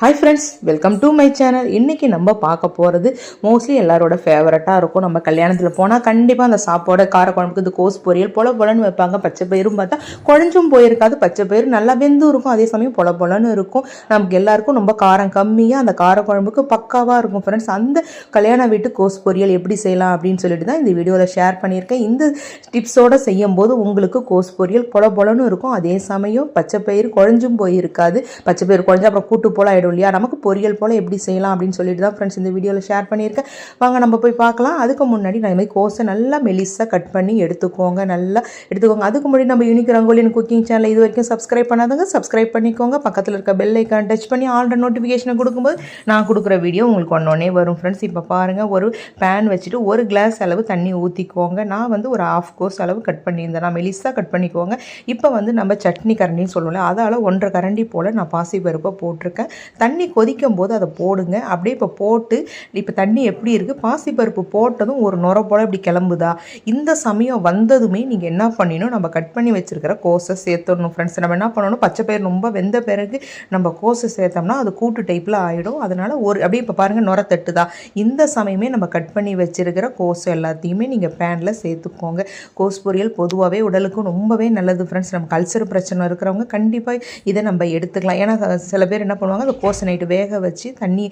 Hi friends welcome to my channel இன்றைக்கி நம்ம பார்க்க போகிறது மோஸ்ட்லி எல்லாரோட ஃபேவரட்டாக இருக்கும். நம்ம கல்யாணத்தில் போனால் கண்டிப்பாக அந்த சாப்பாடு காரக்குழம்புக்கு இது கோஸ் பொரியல் பொல பொலன்னு வைப்பாங்க. பச்சை பயிரும் பார்த்தா குழஞ்சும் போயிருக்காது. பச்சை பயிறு நல்லா வெந்தும் இருக்கும். அதே சமயம் பொல பொலன்னு இருக்கும். நமக்கு எல்லாருக்கும் ரொம்ப காரம் கம்மியாக அந்த காரக்குழம்புக்கு பக்காவாக இருக்கும் ஃப்ரெண்ட்ஸ் அந்த கல்யாண வீட்டு கோஸ் பொரியல் எப்படி செய்யலாம் அப்படின்னு சொல்லிட்டு தான் இந்த வீடியோவில் ஷேர் பண்ணியிருக்கேன். இந்த டிப்ஸோடு செய்யும்போது உங்களுக்கு கோஸ் பொரியல் பொல பொலன்னு இருக்கும். அதே சமயம் பச்சை பயிறு குழஞ்சும் போயிருக்காது. பச்சை பயிறு குழஞ்சு அப்புறம் கூட்டு போல ஆகிடும் இல்லையா? நமக்கு பொரியல் போல் எப்படி செய்யலாம் அப்படின்னு சொல்லிட்டு தான் ஃப்ரெண்ட்ஸ் இந்த வீடியோவில் ஷேர் பண்ணியிருக்கேன். வாங்க நம்ம போய் பார்க்கலாம். அதுக்கு முன்னாடி நான் இந்த மாதிரி கோஸை நல்லா மெலிசாக கட் பண்ணி எடுத்துக்கோங்க. நல்லா எடுத்துக்கோங்க. அதுக்கு முன்னாடி நம்ம யூனிக் ரங்கோலியன் குக்கிங் சேனல் இது வரைக்கும் சப்ஸ்கிரைப் பண்ணாதவங்க சப்ஸ்கிரைப் பண்ணிக்கோங்க. பக்கத்தில் இருக்க பெல் ஐக்கான் டச் பண்ணி ஆல்ரெடி நோட்டிஃபிகேஷனை கொடுக்கும்போது நான் கொடுக்குற வீடியோ உங்களுக்கு ஒன்றே வரும். ஃப்ரெண்ட்ஸ் இப்போ பாருங்கள் ஒரு பேன் வச்சுட்டு ஒரு கிளாஸ் அளவு தண்ணி ஊற்றிக்கோங்க நான் வந்து ஒரு ஆஃப் கோர்ஸ் அளவு கட் பண்ணியிருந்தேன். நான் மெலிசாக கட் பண்ணிக்கோங்க. இப்போ வந்து நம்ம சட்னி கரண்டின்னு சொல்லுவோம்ல அதால் ஒன்றரை கரண்டி போல் நான் பாசி பருப்பை போட்டிருக்கேன். தண்ணி கொதிக்கும் போது அதை போடுங்க. அப்படியே இப்போ போட்டு இப்போ தண்ணி எப்படி இருக்குது பாசிப்பருப்பு போட்டதும் ஒரு நுர போல் இப்படி கிளம்புதா? இந்த சமயம் வந்ததுமே நீங்கள் என்ன பண்ணிடணும் நம்ம கட் பண்ணி வச்சுருக்கிற கோஸை சேர்த்துடணும் ஃப்ரெண்ட்ஸ் நம்ம என்ன பண்ணணும்? பச்சை பயிர் ரொம்ப வெந்த பிறகு நம்ம கோஸை சேர்த்தோம்னா அது கூட்டு டைப்பில் ஆகிடும் அதனால் ஒரு அப்படியே இப்போ பாருங்கள் நுர தட்டுதா? இந்த சமயமே நம்ம கட் பண்ணி வச்சுருக்கிற கோஸ் எல்லாத்தையுமே நீங்கள் பேனில் சேர்த்துக்கோங்க. கோஸ் பொரியல் பொதுவாகவே உடலுக்கும் ரொம்பவே நல்லது ஃப்ரெண்ட்ஸ் நம்ம கல்ச்சர் பிரச்சனை இருக்கிறவங்க கண்டிப்பாக இதை நம்ம எடுத்துக்கலாம். ஏன்னா சில பேர் என்ன பண்ணுவாங்க அந்த கோசை நைட்டு வேக வச்சு தண்ணி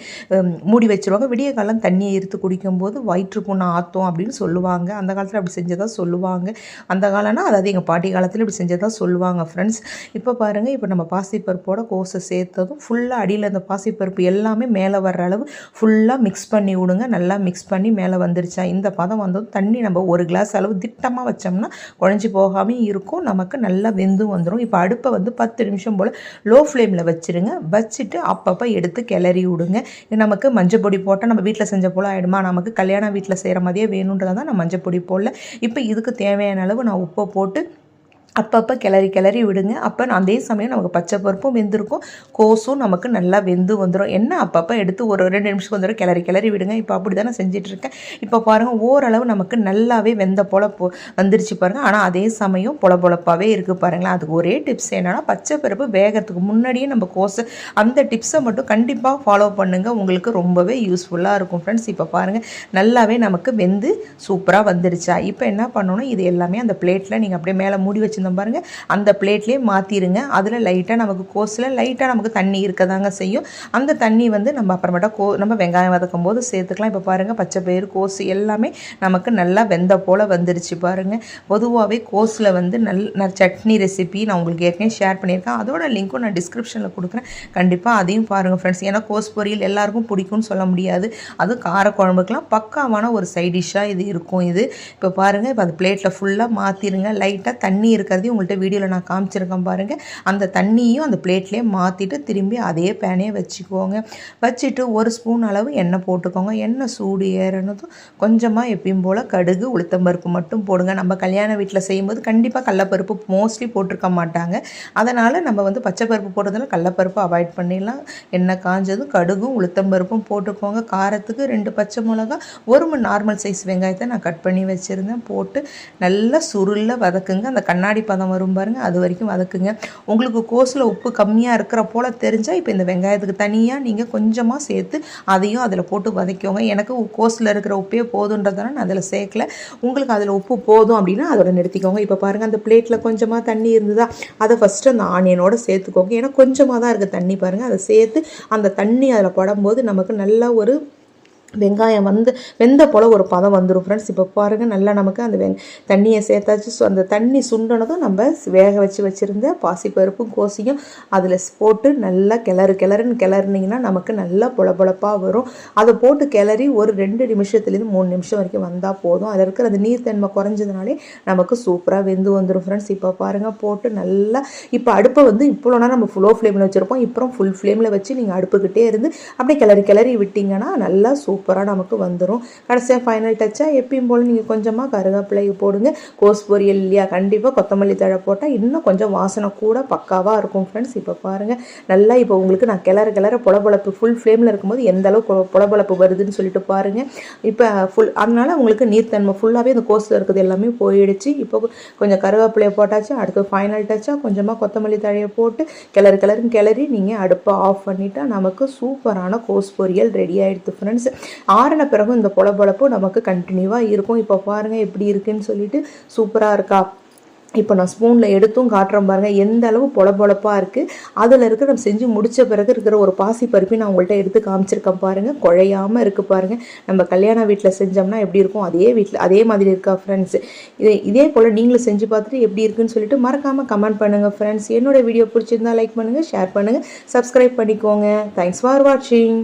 மூடி வச்சிருவாங்க. விடிய காலம் தண்ணியை எடுத்து குடிக்கும்போது வயிற்று புண்ணு அப்படின்னு சொல்லுவாங்க. அந்த காலத்தில் அப்படி செஞ்சதாக சொல்லுவாங்க. அந்த காலம்னா அதாவது எங்கள் பாட்டி காலத்தில் இப்படி செஞ்சதாக சொல்லுவாங்க ஃப்ரெண்ட்ஸ் இப்போ பாருங்கள் இப்போ நம்ம பாசிப்பருப்போட கோஸை சேர்த்ததும் ஃபுல்லாக அடியில் அந்த பாசிப்பருப்பு எல்லாமே மேலே வர்ற அளவு ஃபுல்லாக மிக்ஸ் பண்ணி விடுங்க. நல்லா மிக்ஸ் பண்ணி மேலே வந்துருச்சா? இந்த பதம் வந்ததும் தண்ணி நம்ம ஒரு கிளாஸ் அளவு திட்டமாக வச்சோம்னா குழஞ்சி போகாமல் இருக்கும். நமக்கு நல்லா வெந்தும் வந்துடும் இப்போ அடுப்பை வந்து பத்து நிமிஷம் போல் லோ ஃப்ளேமில் வச்சுருங்க. வச்சுட்டு அப்பப்போ எடுத்து கிளறி விடுங்க. இது நமக்கு மஞ்சள் பொடி போட்டால் நம்ம வீட்டில் செஞ்ச போல் ஆகிடுமா நமக்கு கல்யாண வீட்டில் செய்கிற மாதிரியே வேணுன்றதான் நான் மஞ்சள் பொடி போடல. இப்போ இதுக்கு தேவையான அளவு நான் உப்பை போட்டு அப்பப்போ கிளறி கிளறி விடுங்க. அப்போ அதே சமயம் நமக்கு பச்சை பருப்பும் வெந்திருக்கும். கோஸும் நமக்கு நல்லா வெந்து வந்துடும் என்ன அப்பப்போ எடுத்து ஒரு ரெண்டு நிமிஷம் வந்துடும் கிளறி கிளறி விடுங்க. இப்போ அப்படி தான் நான் செஞ்சிட்ருக்கேன். இப்போ பாருங்கள் ஓரளவு நமக்கு நல்லாவே வெந்த போல போ வந்துருச்சு பாருங்கள் ஆனால் அதே சமயம் பொல பொழப்பாகவே இருக்குது பாருங்களேன். அதுக்கு ஒரே டிப்ஸ் என்னென்னா பச்சை பருப்பு வேகிறதுக்கு முன்னாடியே நம்ம கோஸு அந்த டிப்ஸை மட்டும் கண்டிப்பாக ஃபாலோ பண்ணுங்கள் உங்களுக்கு ரொம்பவே யூஸ்ஃபுல்லாக இருக்கும் ஃப்ரெண்ட்ஸ் இப்போ பாருங்கள் நல்லாவே நமக்கு வெந்து சூப்பராக வந்துருச்சா? இப்போ என்ன பண்ணணும்? இது எல்லாமே அந்த பிளேட்டில் நீங்கள் அப்படியே மேலே மூடி வச்சு வச்சுருந்தோம் பாருங்கள் அந்த பிளேட்லேயே மாற்றிருங்க அதில் லைட்டாக நமக்கு கோஸில் லைட்டாக நமக்கு தண்ணி இருக்க தாங்க செய்யும். அந்த தண்ணி வந்து நம்ம அப்புறமேட்டா கோ நம்ம வெங்காயம் வதக்கும் போது சேர்த்துக்கலாம். இப்போ பாருங்கள் பச்சை பயிறு கோஸ் எல்லாமே நமக்கு நல்லா வெந்த போல் வந்துருச்சு பாருங்கள் பொதுவாகவே கோஸில் வந்து நல் நான் சட்னி ரெசிபி நான் உங்களுக்கு ஏற்கனவே ஷேர் பண்ணியிருக்கேன். அதோட லிங்க்கும் நான் டிஸ்கிரிப்ஷனில் கொடுக்குறேன். கண்டிப்பாக அதையும் பாருங்கள் ஃப்ரெண்ட்ஸ் ஏன்னா கோஸ் பொரியல் எல்லாருக்கும் பிடிக்கும்னு சொல்ல முடியாது. அது காரக்குழம்புக்கெலாம் பக்காவான ஒரு சைட் டிஷ்ஷாக இது இருக்கும் இது. இப்போ பாருங்கள் இப்போ அது பிளேட்டில் ஃபுல்லாக மாற்றிடுங்க லைட்டாக தண்ணி இருக்கிறதையும் உங்கள்கிட்ட வீடியோவில் நான் காமிச்சிருக்கேன் பாருங்கள் அந்த தண்ணியும் அந்த பிளேட்லேயே மாற்றிட்டு திரும்பி அதே பேனையே வச்சுக்கோங்க. வச்சுட்டு ஒரு ஸ்பூன் அளவு எண்ணெய் போட்டுக்கோங்க. எண்ணெய் சூடு ஏறினதும் கொஞ்சமாக எப்பயும் போல் கடுகு உளுத்தம்பருப்பு மட்டும் போடுங்க. நம்ம கல்யாண வீட்டில் செய்யும்போது கண்டிப்பாக கடலப்பருப்பு மோஸ்ட்லி போட்டிருக்க மாட்டாங்க. அதனால் நம்ம வந்து பச்சை பருப்பு போடுறதுல கடலப்பருப்பு அவாய்ட் பண்ணிடலாம். எண்ணெய் காஞ்சதும் கடுகும் உளுத்தம்பருப்பும் போட்டுக்கோங்க. காரத்துக்கு ரெண்டு பச்சை மிளகா ஒரு நார்மல் சைஸ் வெங்காயத்தை நான் கட் பண்ணி வச்சுருந்தேன். போட்டு நல்லா சுருளில் வதக்குங்க. அந்த கண்ணாடி பதம் வரும் பாருங்கள் அது வரைக்கும் வதக்குங்க. உங்களுக்கு கோஸில் உப்பு கம்மியாக இருக்கிற போல் தெரிஞ்சால் இப்போ இந்த வெங்காயத்துக்கு தனியாக நீங்கள் கொஞ்சமாக சேர்த்து அதையும் அதில் போட்டு வதக்கிக்கோங்க. எனக்கு கோஸில் இருக்கிற உப்பே போதுன்றதால நான் அதில் சேர்க்கல. உங்களுக்கு அதில் உப்பு போதும் அப்படின்னா அதோட நிறுத்திக்கோங்க. இப்போ பாருங்கள் அந்த பிளேட்டில் கொஞ்சமாக தண்ணி இருந்ததா? அதை ஃபஸ்ட்டு அந்த ஆனியனோட சேர்த்துக்கோங்க. ஏன்னா கொஞ்சமாக தான் இருக்குது தண்ணி பாருங்கள் அதை சேர்த்து அந்த தண்ணி அதில் படும்போது நமக்கு நல்ல ஒரு வெங்காயம் வந்து வெந்த போல் ஒரு பதம் வந்துடும் ஃப்ரெண்ட்ஸ் இப்போ பாருங்கள் நல்லா நமக்கு அந்த வெங் தண்ணியை சேர்த்தாச்சு. ஸோ அந்த தண்ணி சுண்டனதும் நம்ம வேக வச்சு வச்சுருந்த பாசிப்பருப்பும் கோசியும் அதில் போட்டு நல்லா கிளறு கிளறுன்னு கிளறுனீங்கன்னா நமக்கு நல்லா பொலபொலப்பாக வரும். அதை போட்டு கிளறி ஒரு ரெண்டு நிமிஷத்துலேருந்து மூணு நிமிஷம் வரைக்கும் வந்தால் போதும். அதில் இருக்கிற அந்த நீர்த்தன்மை குறைஞ்சதுனாலே நமக்கு சூப்பராக வெந்து வந்துடும் ஃப்ரெண்ட்ஸ் இப்போ பாருங்கள் போட்டு நல்லா இப்போ அடுப்பை வந்து இப்போனா நம்ம ஃபுல்லோ ஃப்ளேமில் வச்சுருப்போம். இப்போ ஃபுல் ஃப்ளேமில் வச்சு நீங்கள் அடுப்புக்கிட்டே இருந்து அப்படியே கிளறி கிளறி விட்டிங்கன்னா நல்லா சூப்பர் சூப்பராக நமக்கு வந்துடும் கடைசியாக ஃபைனல் டச்சாக எப்பயும் போல் நீங்கள் கொஞ்சமாக கருவேப்பிலை போடுங்க. கோஸ் பொரியல் இல்லையா? கண்டிப்பாக கொத்தமல்லி தழை போட்டால் இன்னும் கொஞ்சம் வாசனை கூட பக்காவாக இருக்கும் ஃப்ரெண்ட்ஸ் இப்போ பாருங்கள் நல்லா இப்போ உங்களுக்கு நான் கிளற கிளற புலபுழப்பு ஃபுல் ஃப்ளேமில் இருக்கும்போது எந்த அளவுக்கு புலபுழப்பு வருதுன்னு சொல்லிட்டு பாருங்கள் இப்போ ஃபுல் அதனால உங்களுக்கு நீர்த்தன்மை ஃபுல்லாகவே அந்த கோஸில் இருக்குது எல்லாமே போயிடுச்சு. இப்போ கொஞ்சம் கருவேப்பிலையை போட்டாச்சு. அடுத்து ஃபைனல் டச்சாக கொஞ்சமாக கொத்தமல்லி தழையை போட்டு கிளறு கிளறுன்னு கிளறி நீங்கள் அடுப்பை ஆஃப் பண்ணிவிட்டால் நமக்கு சூப்பரான கோஸ் பொரியல் ரெடி ஆகிடுது ஃப்ரெண்ட்ஸ் ஆறின பிறகும் இந்த பொலப்பொழப்பு நமக்கு கண்டினியூவாக இருக்கும். இப்போ பாருங்கள் எப்படி இருக்குன்னு சொல்லிட்டு சூப்பராக இருக்கா? இப்போ நான் ஸ்பூனில் எடுத்தும் காட்டுறேன் பாருங்கள் எந்த அளவு பொலபொலப்பாக இருக்குது அதில் இருக்க நம்ம செஞ்சு முடித்த பிறகு இருக்கிற ஒரு பாசி பருப்பி நான் உங்கள்கிட்ட எடுத்து காமிச்சிருக்கேன் பாருங்கள் குழையாமல் இருக்குது பாருங்கள் நம்ம கல்யாண வீட்டில் செஞ்சோம்னா எப்படி இருக்கும்? அதே வீட்டில் அதே மாதிரி இருக்கா ஃப்ரெண்ட்ஸ் இதே இதே போல் நீங்களும் செஞ்சு பார்த்துட்டு எப்படி இருக்குன்னு சொல்லிட்டு மறக்காமல் கமெண்ட் பண்ணுங்கள் ஃப்ரெண்ட்ஸ் என்னோட வீடியோ பிடிச்சிருந்தா லைக் பண்ணுங்கள் ஷேர் பண்ணுங்கள் சப்ஸ்கிரைப் பண்ணிக்கோங்க. தேங்க்ஸ் ஃபார் வாட்சிங்